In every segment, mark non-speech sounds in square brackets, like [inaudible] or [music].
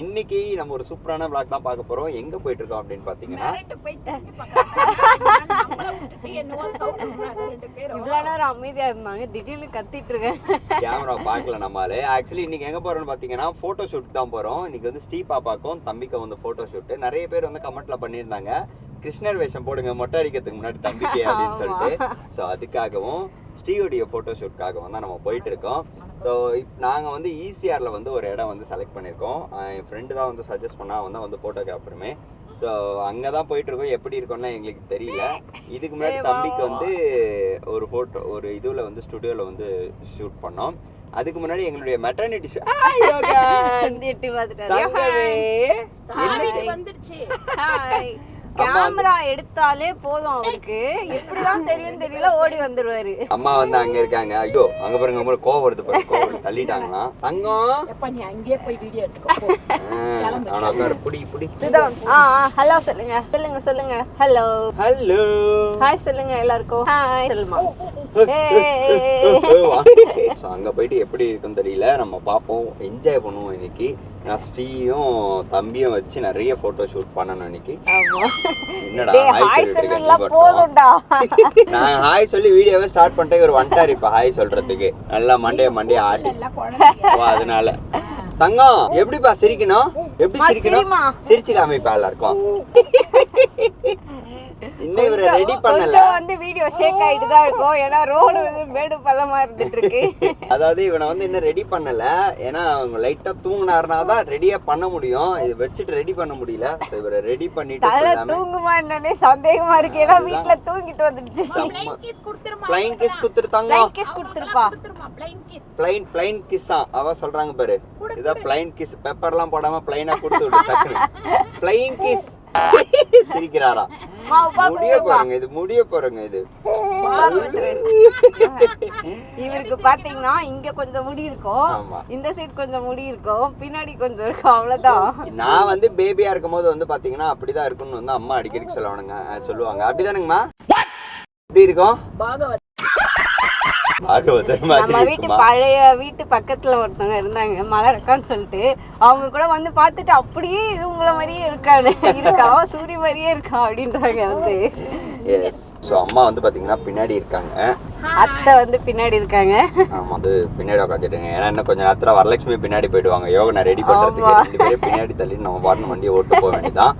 இன்னைக்கு நம்ம ஒரு சூப்பரான vlog தான் பார்க்க போறோம். எங்க போயிட்டு இருக்கோம் அப்படின்னு பாத்தீங்கன்னா மிரண்டு [laughs] போய் திரும்பி பார்க்கறாங்க. நம்மள விட்டுட்டு என்னவோ sound விடுறாங்க ரெண்டு பேரும். இவ்வளோ நேரம் அமைதியா இருந்தாங்க. திடீர்னு கத்திட்டு இருக்கேன். கேமரா பார்க்கல நம்மளால ஆக்சுவலி இன்னைக்கு எங்க போறோம்னு பாத்தீங்கன்னா போட்டோ ஷூட் தான் போறோம். இன்னைக்கு வந்து ஸ்டீ பாப்பாக்கும் தம்பிக்கும் வந்து போட்டோ ஷூட் நிறைய பேர் வந்து கமெண்ட்ல பண்ணியிருந்தாங்க. கிருஷ்ணர் வேஷம் போடுங்க மொட்டை அடிக்கிறதுக்கு முன்னாடி தம்பிக்கு அப்படின்னு சொல்லிட்டு. ஸோ அதுக்காகவும் ஸ்ரீயோடைய ஃபோட்டோ ஷூட்காகவும் தான் நம்ம போயிட்டு இருக்கோம். ஸோ நாங்கள் வந்து ஈசிஆரில் வந்து ஒரு இடம் வந்து செலக்ட் பண்ணியிருக்கோம். என் ஃப்ரெண்டு தான் வந்து சஜஸ்ட் பண்ணா அவன் வந்து ஃபோட்டோகிராஃபருமே ஸோ அங்கே தான் போயிட்டு இருக்கோம் எப்படி இருக்கோம்னா எங்களுக்கு தெரியல. இதுக்கு முன்னாடி தம்பிக்கு வந்து ஒரு ஃபோட்டோ ஒரு இதுல வந்து ஸ்டுடியோவில் வந்து ஷூட் பண்ணோம். அதுக்கு முன்னாடி எங்களுடைய மெட்டர்னிட்டி ஷூ வந்து கேமரா எடுத்தாலே போதும் அவருக்கு. எப்படிதான் தெரியும் தெரியல ஓடி வந்துருவாரு. அம்மா வந்து அங்க இருக்காங்க. ஐயோ அங்க பாருங்க பாருங்க, கோவம் வருது பாருங்க. கோவம் வருது. தள்ளிட்டாங்களாம் தங்கம்? எப்ப நீ அங்கேயே போய் வீடியோ எடுத்துக்கோ. அவனை உட்கார. புடி புடி. இதுதான். ஆ ஹலோ சொல்லுங்க. சொல்லுங்க சொல்லுங்க. ஹலோ ஹலோ ஹாய் சொல்லுங்க எல்லாருக்கும். ஹாய் சொல்லுமா? [laughs] அங்கே போயிட்டு எப்படி இருக்குன்னு தெரியல. நம்ம பார்ப்போம். என்ஜாய் பண்ணுவோம் இன்னைக்கு. நான் ஸ்ரீயும் தம்பியும் வச்சு நிறைய ஃபோட்டோ ஷூட் பண்ணணும் இன்னைக்கு. என்னடா ஹாய் போதும்டா. [laughs] நான் ஹாய் சொல்லி வீடியோவே ஸ்டார்ட் பண்ணிட்டு இவர் வந்துட்டார் இப்போ ஹாய் சொல்றதுக்கு. நல்லா மண்டைய மண்டைய ஆட்டி. அதனால. தங்கம் எப்படிப்பா சிரிக்கணும்? எப்படி சிரிக்கணும். சிரிச்சு காமிப்பா எல்லாருக்கும். [laughs] இன்னும் இவரை ரெடி பண்ணல. வந்து வீடியோ ஷேக் ஆயிட்டு தான் இருக்கும். ஏன்னா ரோடு வந்து மேடு பள்ளமா இருந்துட்டு இருக்கு. அதாவது இவனை வந்து இன்னும் ரெடி பண்ணல. ஏன்னா அவங்க லைட்டா தூங்குனாருனா தான் ரெடியா பண்ண முடியும். இது வச்சுட்டு ரெடி பண்ண முடியல. இவரை ரெடி பண்ணிட்டு தலை தூங்குமா என்னன்னே சந்தேகமா இருக்கு. ஏன்னா வீட்டுல தூங்கிட்டு வந்துடுச்சு. ஃப்ளைங் கிஸ் குத்துருத்தாங்க லைக் கிஸ் கொடுத்துருப்பா. பிளைன் பிளைன் கிஸ் தான். அவ சொல்றாங்க பாரு. இதான் பிளைன் கிஸ் பெப்பர்லாம் போடாம பிளைனா கொடுத்து விடு டக்குனு பிளைன் கிஸ் சிரிக்கிறாரா? முடிய பாருங்க இது முடிய பாருங்க இது. இவருக்கு பாத்தீங்கன்னா இங்க கொஞ்சம் முடி இருக்கும் இந்த சைடு கொஞ்சம் முடி இருக்கும் பின்னாடி கொஞ்சம் இருக்கும் அவ்வளவுதான். நான் வந்து பேபியா இருக்கும்போது வந்து பாத்தீங்கன்னா அப்படிதான் இருக்கும்னு வந்து அம்மா அடிக்கடி சொல்லுவானுங்க சொல்லுவாங்க. அப்படிதானுங்கம்மா? எப்படி இருக்கும்? நம்ம வீட்டு பழைய வீட்டு பக்கத்துல ஒருத்தவங்க இருந்தாங்க மலரக்கான்னு சொல்லிட்டு. அவங்க கூட வந்து பார்த்துட்டு அப்படியே இவங்கள மாதிரியே இருக்கானு இருக்கா சூரிய மாதிரியே இருக்கா அப்படின்றாங்க வந்து. எஸ் ஸோ அம்மா வந்து பாத்தீங்கன்னா பின்னாடி இருக்காங்க. அத்தை வந்து பின்னாடி இருக்காங்க. ஆமா வந்து பின்னாடி உட்காந்துட்டுங்க ஏன்னா இன்னும் கொஞ்சம் நேரத்துல வரலட்சுமி பின்னாடி போயிடுவாங்க. யோகனை ரெடி பண்றதுக்கு ஆமா. ரெண்டு பேரும் பின்னாடி தள்ளி நம்ம பாட்டு வண்டியை ஓட்டு போக வேண்டியதான்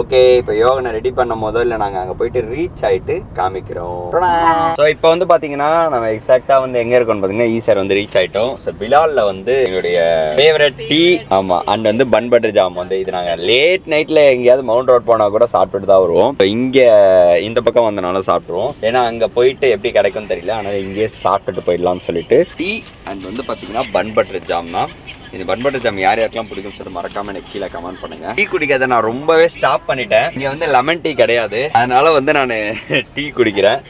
ஓகே இப்போ யோகனை ரெடி பண்ண முதல்ல நாங்க அங்க போயிட்டு ரீச் ஆயிட்டு காமிக்கிறோம். ஸோ இப்போ வந்து பாத்தீங்கன்னா நம்ம எக்ஸாக்டா வந்து எங்க இருக்கோம்னு பாத்தீங்கன்னா ஈஸியார் வந்து ரீச் ஆயிட்டோம். ஸோ பிலால்ல வந்து எங்களுடைய ஃபேவரட் டீ ஆமா அண்ட் வந்து பன் பட்டர் ஜாம் வந்து இது நாங்க லேட் நைட்ல எங்கேயாவது மவுண்ட் ரோட் போனா கூட சாப்பிட்டுட்டு தான் வருவோம். இப்போ இங்க இந்த பக்கம் வந்தனால சாப்பிட்ருவோம் ஏன்னா அங்க போயிட்டு எப்படி கிடைக்கும்னு தெரியல. அதனால இங்கேயே சாப்பிட்டுட்டு போயிடலாம்னு சொல்லிட்டு. டீ அண்ட் வந்து பாத்தீங்கன்னா பன் பட்டர் ஜாம் தான். இந்த பன் பட்டர் ஜாம் யார் யாருக்கெல்லாம் பிடிக்கும்னு சொல்லிட்டு மறக்காம எனக்கு கீழே கமெண்ட் பண்ணுங்க. டீ குடிக்கிறத நான் ரொம்பவே ஸ்டாப் பண்ணிட்டேன். இங்க வந்து லெமன் டீ கிடையாது. அதனால வந்து நான் [laughs] டீ குடிக்கிறேன்.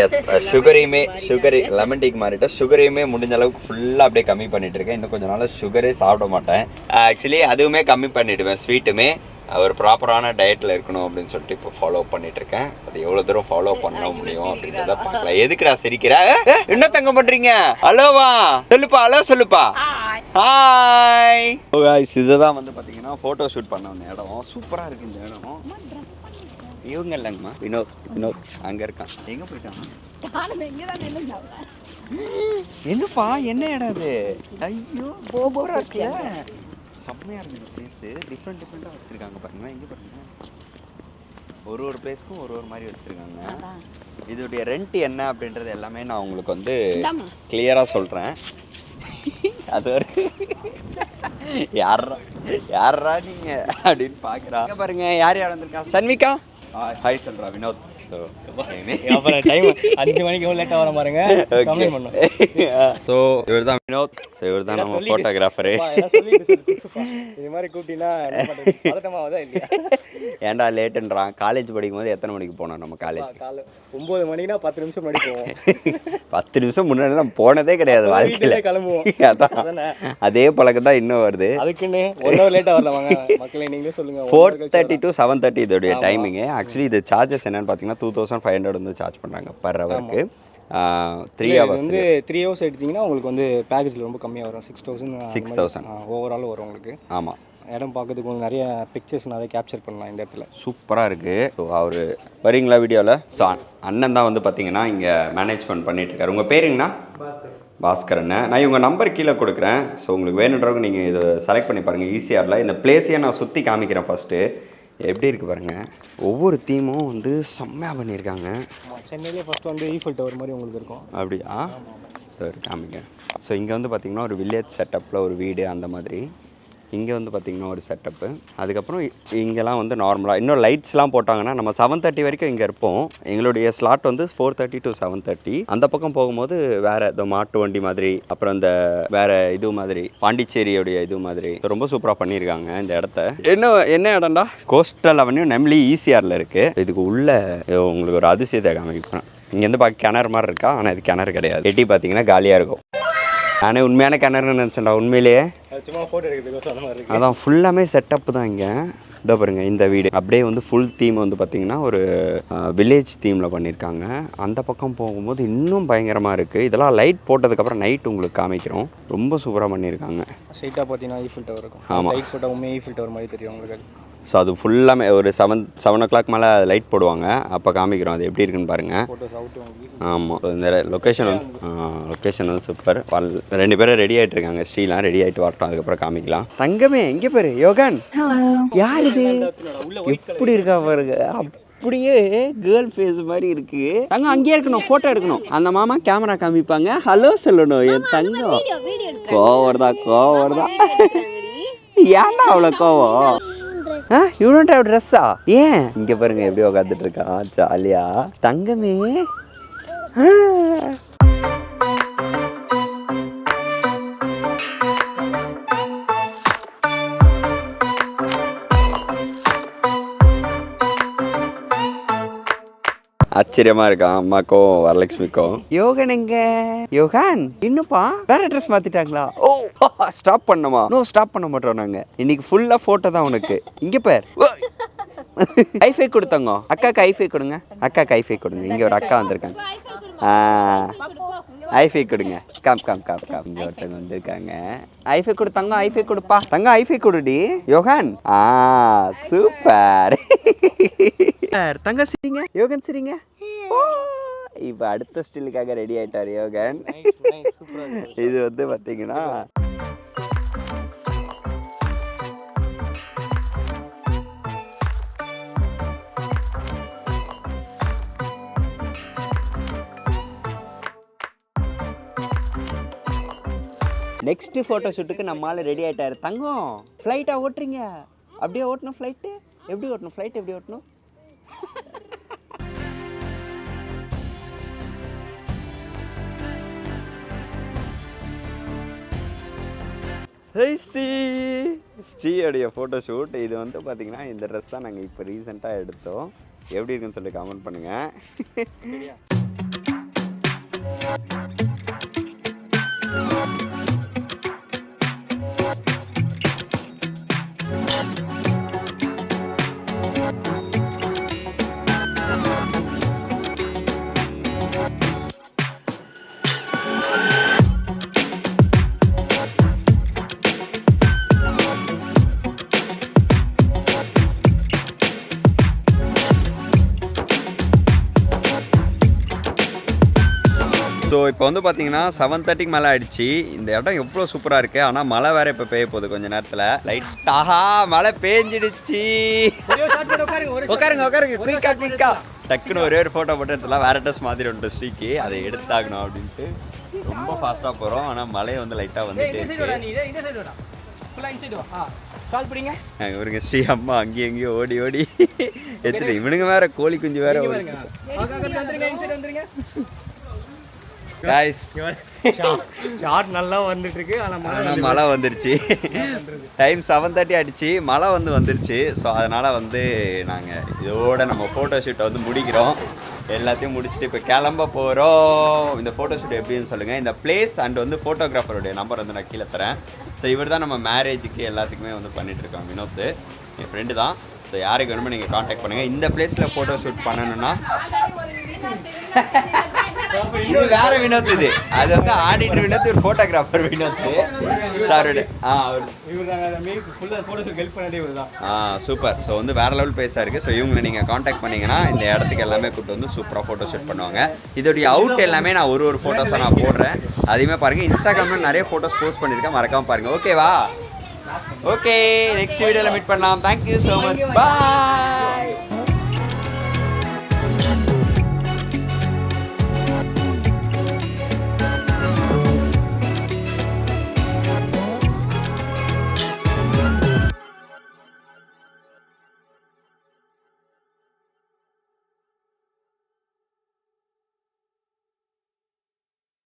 எஸ் சுகரையுமே சுகர் லெமன் டீக்கு மாறிட்டேன் சுகரையுமே முடிஞ்ச அளவுக்கு ஃபுல்லாக அப்படியே கம்மி பண்ணிட்டு இருக்கேன். இன்னும் கொஞ்ச நாள் சுகரே சாப்பிட மாட்டேன். ஆக்சுவலி அதுவுமே கம்மி பண்ணிடுவேன் ஸ்வீட்டுமே ஒரு ப்ராப்பரான டயட்டில் இருக்கணும் அப்படின்னு சொல்லிட்டு இப்போ ஃபாலோ பண்ணிட்டு இருக்கேன் அது எவ்வளோ தூரம் ஃபாலோ பண்ண முடியும் அப்படின்றத பார்க்கலாம் எதுக்குடா சிரிக்கிற? என்ன தங்க பண்றீங்க? ஹலோவா சொல்லுப்பா ஹலோ சொல்லுப்பா. ஹாய் காய்ஸ் இதுதான் வந்து பார்த்தீங்கன்னா ஃபோட்டோ ஷூட் பண்ண இடம். சூப்பராக இருக்கு இந்த இடம். இவங்க இல்லைங்கம்மா. வினோத் வினோத் அங்கே இருக்கான். எங்கே நின்னுங்க. என்னப்பா என்ன இடம் இது? ஐயோ இருக்குல்ல. செம்மையா இருக்கு இந்த பிளேஸ் டிஃப்ரெண்ட் டிஃப்ரெண்டாக வச்சிருக்காங்க பாருங்க. இங்க பாருங்க. ஒரு ஒரு பிளேஸ்க்கும் ஒரு ஒரு மாதிரி வச்சிருக்காங்க. இதோடைய ரெண்ட் என்ன அப்படின்றது எல்லாமே நான் உங்களுக்கு வந்து இந்தாம்மா. கிளியரா சொல்றேன். அது வரைக்கும் யாரா யாரா நீங்க அப்படின்னு பாக்குறா. இங்க பாருங்க யார் யார் வந்திருக்கா? சன்விகா? ஹாய் சொல்றா வினோத். அப்புறம் டைம் அஞ்சு மணிக்கு எவ்வளோ லேட்டாக வர பாருங்க. கம்ப்ளைண்ட் பண்ணோம். ஸோ இவர் தான் வினோத். ஸோ இவர் தான் நம்ம ஃபோட்டோகிராஃபரு. இது மாதிரி கூப்பிட்டீங்கன்னா ஏன்டா லேட்டுன்றான். காலேஜ் படிக்கும் போது எத்தனை மணிக்கு போனோம் நம்ம காலேஜ் காலை ஒன்பது மணினா பத்து நிமிஷம் முன்னாடி போவோம். [laughs] பத்து நிமிஷம் முன்னாடி நான் போனதே கிடையாது வாழ்க்கையில். கிளம்புவோம். [laughs] அதான். அதே பழக்கம் தான் இன்னும் வருது. அதுக்குன்னு ஒன் ஹவர் லேட்டாக வரல வாங்க. மக்களை நீங்களே சொல்லுங்க. one four thirty to seven thirty இதோடைய டைமிங்கு ஆக்சுவலி இது சார்ஜஸ் என்னன்னு பார்த்தீங்கன்னா டூ தௌசண்ட் ஃபைவ் ஹண்ட்ரட் வந்து சார்ஜ் பண்ணுறாங்க பர் ஹவருக்கு த்ரீ ஹவர்ஸ் வந்து த்ரீ ஹவர்ஸ் எடுத்தீங்கன்னா உங்களுக்கு வந்து பேக்கேஜில் ரொம்ப கம்மியாக வரும். Six thousand 6,000. ஓவரால் வரும் உங்களுக்கு. ஆமாம் இடம் பார்க்கறதுக்கு உங்களுக்கு நிறைய பிக்சர்ஸ் நிறைய கேப்சர் பண்ணலாம் இந்த இடத்துல. சூப்பராக இருக்குது ஸோ அவர் வரீங்களா வீடியோவில் ஸோ அண்ணன் தான் வந்து பார்த்தீங்கன்னா இங்கே மேனேஜ்மெண்ட் பண்ணிட்டு இருக்காரு. உங்கள் பேருங்கண்ணா? பாஸ்கர். அண்ணன் நான் இவங்க நம்பர் கீழே கொடுக்குறேன். ஸோ உங்களுக்கு வேணுன்றவங்க நீங்கள் இதை செலக்ட் பண்ணி பாருங்கள் ஈஸியாரில் இந்த பிளேஸையே நான் சுற்றி காமிக்கிறேன் ஃபஸ்ட்டு எப்படி இருக்குது பாருங்கள் ஒவ்வொரு தீமும் வந்து செம்மையாக பண்ணியிருக்காங்க. சென்னையிலே ஃபஸ்ட்டு வந்து ஈஃபில் டவர் மாதிரி உங்களுக்கு இருக்கும். அப்படியா? காமிங்க. ஸோ இங்கே வந்து பார்த்திங்கன்னா ஒரு வில்லேஜ் செட்டப்பில் ஒரு வீடு அந்த மாதிரி. இங்கே வந்து பார்த்திங்கன்னா ஒரு செட்டப்பு அதுக்கப்புறம் இங்கெல்லாம் வந்து நார்மலாக இன்னும் லைட்ஸ்லாம் போட்டாங்கன்னா நம்ம செவன் தேர்ட்டி வரைக்கும் இங்கே இருப்போம். எங்களுடைய ஸ்லாட் வந்து four thirty to seven thirty அந்த பக்கம் போகும்போது வேறு இந்த மாட்டு வண்டி மாதிரி அப்புறம் இந்த வேறு இது மாதிரி பாண்டிச்சேரியோடைய இது மாதிரி. ரொம்ப சூப்பராக பண்ணியிருக்காங்க இந்த இடத்த. என்ன என்ன இடம்டா? கோஸ்டல் அவென்யூ நெம்லி ஈசிஆரில் இருக்குது இதுக்கு உள்ளே உங்களுக்கு ஒரு அதிசயத்தை காமிக்கிறேன் இங்கேருந்து பார்க்க கிணறு மாதிரி இருக்கா? ஆனால் இது கிணறு கிடையாது. எட்டி பார்த்தீங்கன்னா காலியாக இருக்கும். நானே உண்மையான கிணறுன்னு நினச்சேன்டா உண்மையிலேயே. அதான் ஃபுல்லாமே செட்டப் தான் இங்கே. இதோ பாருங்க இந்த வீடு. அப்படியே வந்து ஃபுல் தீம் வந்து பார்த்திங்கன்னா ஒரு வில்லேஜ் தீமில் பண்ணியிருக்காங்க அந்த பக்கம் போகும்போது இன்னும் பயங்கரமாக இருக்குது இதெல்லாம் லைட் போட்டதுக்கப்புறம் நைட் உங்களுக்கு காமிக்கிறோம். ரொம்ப சூப்பராக பண்ணியிருக்காங்க ஸ்ட்ரைட்டாக பார்த்தீங்கன்னா ஈஃபில் டவர் இருக்கும். ஆமா. லைட் போட்டால் உண்மையாக ஈஃபில் டவர் மாதிரி தெரியும் உங்களுக்கு. ஸோ அது ஃபுல்லாமே ஒரு செவன் செவன் ஓ கிளாக் மேலே லைட் போடுவாங்க. அப்போ காமிக்கிறோம் அது எப்படி இருக்குன்னு பாருங்கள் ஆமாம் இந்த லொக்கேஷன் வந்து லொக்கேஷன் வந்து சூப்பர் ரெண்டு பேரும் ரெடி ஆகிட்டு இருக்காங்க. ஸ்ரீலாம் ரெடி ஆகிட்டு வரட்டும். அதுக்கப்புறம் காமிக்கலாம். தங்கமே எங்கே பேரு? யோகன். யார் இது? எப்படி இருக்கா பாருங்க. அப்படியே கேர்ள் ஃபேஸ் மாதிரி இருக்கு. தங்க அங்கேயே இருக்கணும். ஃபோட்டோ எடுக்கணும். அந்த மாமா கேமரா காமிப்பாங்க. ஹலோ சொல்லணும். என் தங்கம். கோவம் வருதா? கோவம் வருதா? ஏன்டா அவ்வளோ கோவம்? ஆ யூ டோன்ட் ஹேவ் ட்ரெஸ்ஸா ஏன்? இங்க பாருங்க எப்படி உட்காந்துட்டு இருக்கா ஜாலியா. தங்கமே. ஆச்சரியமா இருக்கான் அம்மாக்கும் வரலட்சுமிக்கும். யோகன் எங்க? யோகன் இன்னும்ப்பா வேற ட்ரெஸ் மாத்திட்டாங்களா? ஓ ஸ்டாப் பண்ணமா? நோ ஸ்டாப் பண்ண மாட்டோம் நாங்க. இன்னைக்கு ஃபுல்லா போட்டோ தான் உனக்கு. இங்க பேர். ஐஃபை [laughs] கொடுத்தங்க. அக்காக்கு ஐஃபை கொடுங்க. அக்காக்கு ஐஃபை கொடுங்க. இங்க ஒரு அக்கா வந்திருக்காங்க. ஐஃபை கொடுங்க. காம் காம் காம் காம் இங்க ஒருத்தவங்க வந்திருக்காங்க. ஐஃபை கொடு தங்கம் ஐஃபை கொடுப்பா. தங்கம் ஐஃபை கொடுடி. யோகன் ஆ சூப்பர் தங்க சிரிங்க. யோகன் சிரிங்க. ஓ, இப்ப அடுத்த ஸ்டில்லுக்காக ரெடி ஆயிட்டார் யோகன் இது வந்து பாத்தீங்கன்னா நெக்ஸ்ட் ஃபோட்டோ ஷூட்டுக்கு நம்ம ஆள் ரெடி ஆயிட்டாரு. தங்கம் ஃப்ளைட்டா ஓட்டுறீங்க. அப்படியே ஓட்டணும் ஃப்ளைட்டு எப்படி ஓட்டணும்? ஃப்ளைட் எப்படி ஓட்டணும்? ஹேய் ஸ்ரீ ஸ்ரீயோடைய ஃபோட்டோ ஷூட் இது வந்து பார்த்தீங்கன்னா இந்த ட்ரெஸ் தான் நாங்கள் இப்போ ரீசெண்டாக எடுத்தோம். எப்படி இருக்குன்னு சொல்லி கமெண்ட் பண்ணுங்கள் இப்போ வந்து பார்த்தீங்கன்னா செவன் தேர்ட்டிக்கு மேலே ஆயிடுச்சு. இந்த இடம் எவ்வளோ சூப்பராக இருக்கு. ஆனால் மழை வேற இப்போ பெய்ய போகுது கொஞ்ச நேரத்தில். லைட்டாக மழை பேஞ்சிடுச்சு. உட்காருங்க உட்காருங்க குயிக்கா குயிக்கா டக்குன்னு ஒரே ஒரு ஃபோட்டோ போட்டு எடுத்துலாம் வேற ட்ரெஸ் மாதிரி ஒன்று ஸ்ரீக்கு. அதை எடுத்தாகணும் அப்படின்ட்டு. ரொம்ப ஃபாஸ்ட்டாக போகிறோம் ஆனால் மழை வந்து லைட்டாக வந்துட்டே இருக்கு. கால் பாருங்க ஸ்ரீ அம்மா அங்கேயும் எங்கேயும் ஓடி ஓடி. எடுத்துட்டு இவனுங்க வேற கோழி குஞ்சு வேற காய்ஸ் ஷார்ட் நல்லா வந்துட்டு இருக்கு ஆனால் மழை வந்துருச்சு. டைம் செவன் தேர்ட்டி ஆயிடுச்சு. மழை வந்து வந்துருச்சு. ஸோ அதனால் வந்து நாங்கள் இதோட நம்ம ஃபோட்டோ ஷூட்டை வந்து முடிக்கிறோம். எல்லாத்தையும் முடிச்சுட்டு இப்போ கிளம்ப போகிறோம் இந்த ஃபோட்டோ ஷூட் எப்படின்னு சொல்லுங்கள் இந்த பிளேஸ் அண்ட் வந்து ஃபோட்டோகிராஃபருடைய நம்பர் வந்து நான் கீழே தரேன். ஸோ இவர் தான் நம்ம மேரேஜுக்கு எல்லாத்துக்குமே வந்து பண்ணிட்டு இருக்கோம் வினோத். என் ஃப்ரெண்டு தான். ஸோ யாருக்கு வேணுமோ நீங்கள் காண்டாக்ட் பண்ணுங்கள் இந்த பிளேஸில் ஃபோட்டோ ஷூட் பண்ணணும்னா [laughs] இது வேற வினோத் இது. அது வந்து ஆடிட்டர் வினோத் ஒரு போட்டோகிராஃபர் வினோத். சாரோட ஆ ஆ சூப்பர். ஸோ வந்து வேற லெவல் பேஸாக இருக்குது ஸோ இவங்களை நீங்கள் காண்டாக்ட் பண்ணீங்கன்னா இந்த இடத்துக்கு எல்லாமே கூப்பிட்டு வந்து சூப்பராக ஃபோட்டோ ஷூட் பண்ணுவாங்க. இதோடைய அவுட் எல்லாமே நான் ஒரு ஒரு ஃபோட்டோஸாக நான் போடுறேன். அதையுமே பாருங்கள் இன்ஸ்டாகிராமில் நிறைய ஃபோட்டோஸ் போஸ்ட் பண்ணியிருக்கேன். மறக்காம பாருங்கள் ஓகேவா ஓகே நெக்ஸ்ட் வீடியோவில் மீட் பண்ணலாம். Thank you so much bye